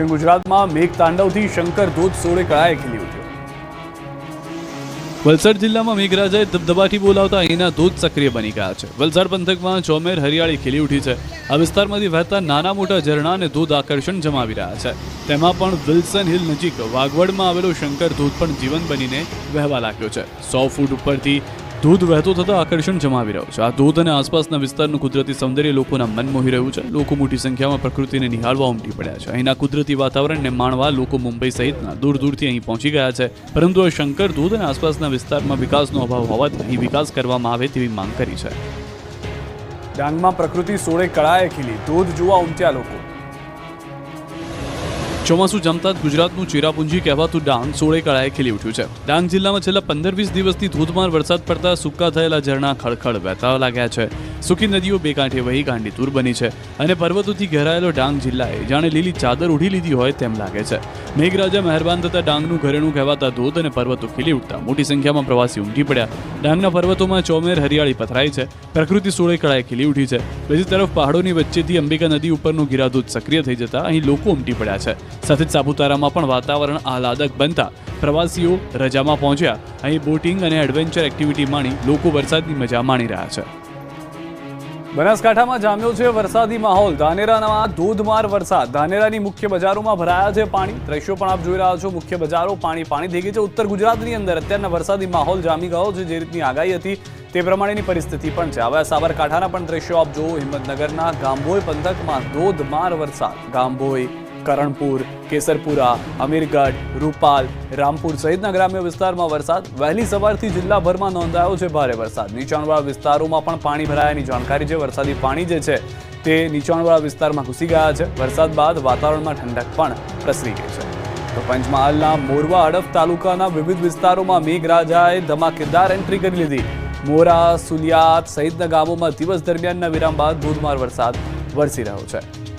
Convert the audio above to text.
દક્ષિણ ગુજરાતમાં મેઘતાંડવથી શંકર ધોધ સોળે કળાએ ખીલી ઉઠ્યો. વલસાડ જિલ્લામાં મેઘરાજાએ ધબધબાથી બોલાવતા અહીંના ધોધ સક્રિય બની ગયા છે. વલસાડ પંથકમાં ચોમેર હરિયાળી ખીલી ઉઠી છે. આ વિસ્તારમાંથી વહેતા નાના મોટા ઝરણા અને ધોધ આકર્ષણ જમાવી રહ્યા છે. તેમાં પણ વિલ્સન હિલ નજીક વાગવડમાં આવેલો શંકર ધોધ પણ જીવન બનીને વહેવા લાગ્યો છે. સો ફૂટ ઉપરથી ધોધ વહેતો થતા આકર્ષણ જમાવી રહ્યો છે. આ ધોધ અને આસપાસના વિસ્તારનું કુદરતી સૌંદર્ય લોકોના મન મોહી રહ્યું છે. લોકો મોટી સંખ્યામાં પ્રકૃતિને નિહાળવા ઉમટી પડ્યા છે. અહીંના કુદરતી વાતાવરણને માણવા લોકો મુંબઈ સહિતના દૂર દૂરથી અહીં પહોંચી ગયા છે. પરંતુ આ શંકર ધોધ અને આસપાસના વિસ્તારમાં વિકાસનો અભાવ હોવાથી અહીં વિકાસ કરવામાં આવે તેવી માંગ કરી છે. ડાંગમાં પ્રકૃતિ સોળે કળાએ ખીલી. ધોધ જોવા ઉમટ્યા લોકો. ચોમાસું જમતા જ ગુજરાતનું ચેરાપુંજી કહેવાતું ડાંગ સોળે કળાએ ખીલી ઉઠ્યું છે. ડાંગ જિલ્લામાં છેલ્લા પંદર વીસ દિવસથી ધોધમાર વરસાદ પડતા સૂકા થયેલા ઝરણા ખળખળ વહેતા લાગ્યા છે. સૂકી નદીઓ બે કાંઠે વહી ગાંડીતુર બની છે અને પર્વતોથી ઘેરાયેલો ડાંગ જિલ્લાએ જાણે લીલી ચાદર ઉઢી લીધી હોય તેમ લાગે છે. મેઘરાજા મહેરબાન થતા ડાંગનું ઘરેણું કહેવાતા ધોધ અને પર્વતો ખીલી ઉઠતા મોટી સંખ્યામાં પ્રવાસી ઉમટી પડ્યા. ડાંગના પર્વતોમાં ચોમેર હરિયાળી પથરાઈ છે. પ્રકૃતિ સોળે કળાએ ખીલી ઉઠી છે. બીજી તરફ પહાડોની વચ્ચેથી અંબિકા નદી ઉપરનું ગિરાધોધ સક્રિય થઈ જતા અહીં લોકો ઉમટી પડ્યા છે. સાથે સાપુતારામાં પણ વાતાવરણ આહલાદક બનતા પ્રવાસીઓ રજામાં પહોંચ્યા. અહીં બોટિંગ અને એડવેન્ચર એક્ટિવિટી માણી લોકો વરસાદની મજા માણી રહ્યા છે. બનાસકાંઠામાં જામ્યો છે વરસાદી માહોલ. ધાનેરામાં ધોધમાર વરસાદ. ધાનેરાની મુખ્ય બજારોમાં ભરાયા છે પાણી. દ્રશ્યો પણ આપ જોઈ રહ્યા છો. મુખ્ય બજારો પાણી પાણી થઈ ગઈ છે. ઉત્તર ગુજરાતની અંદર અત્યારના વરસાદી માહોલ જામી ગયો છે. જે રીતની આગાહી હતી તે પ્રમાણેની પરિસ્થિતિ પણ છે. હવે સાબરકાંઠાના પણ દ્રશ્યો આપ જુઓ. હિંમતનગરના ગાંભોઈ પંથકમાં ધોધમાર વરસાદ. ગાંભોઈ કરણપુર, કેસરપુરા, અમીરગઢ, રૂપાલ, રામપુર સહિતના ગ્રામ્ય વિસ્તારમાં વરસાદ. વહેલી સવારથી જિલ્લાભરમાં નોંધાયો છે ભારે વરસાદ. નીચાણવાળા વિસ્તારોમાં પણ પાણી ભરાયાની જાણકારી છે. વરસાદી પાણી જે છે તે નીચાણવાળા વિસ્તારમાં ઘૂસી ગયા છે. વરસાદ બાદ વાતાવરણમાં ઠંડક પણ પ્રસરી ગઈ છે. તો પંચમહાલના મોરવા હડફ તાલુકાના વિવિધ વિસ્તારોમાં મેઘરાજાએ ધમાકેદાર એન્ટ્રી કરી લીધી. મોરા, સુલિયાત સહિતના ગામોમાં દિવસ દરમિયાનના વિરામ બાદ ધોધમાર વરસાદ વરસી રહ્યો છે.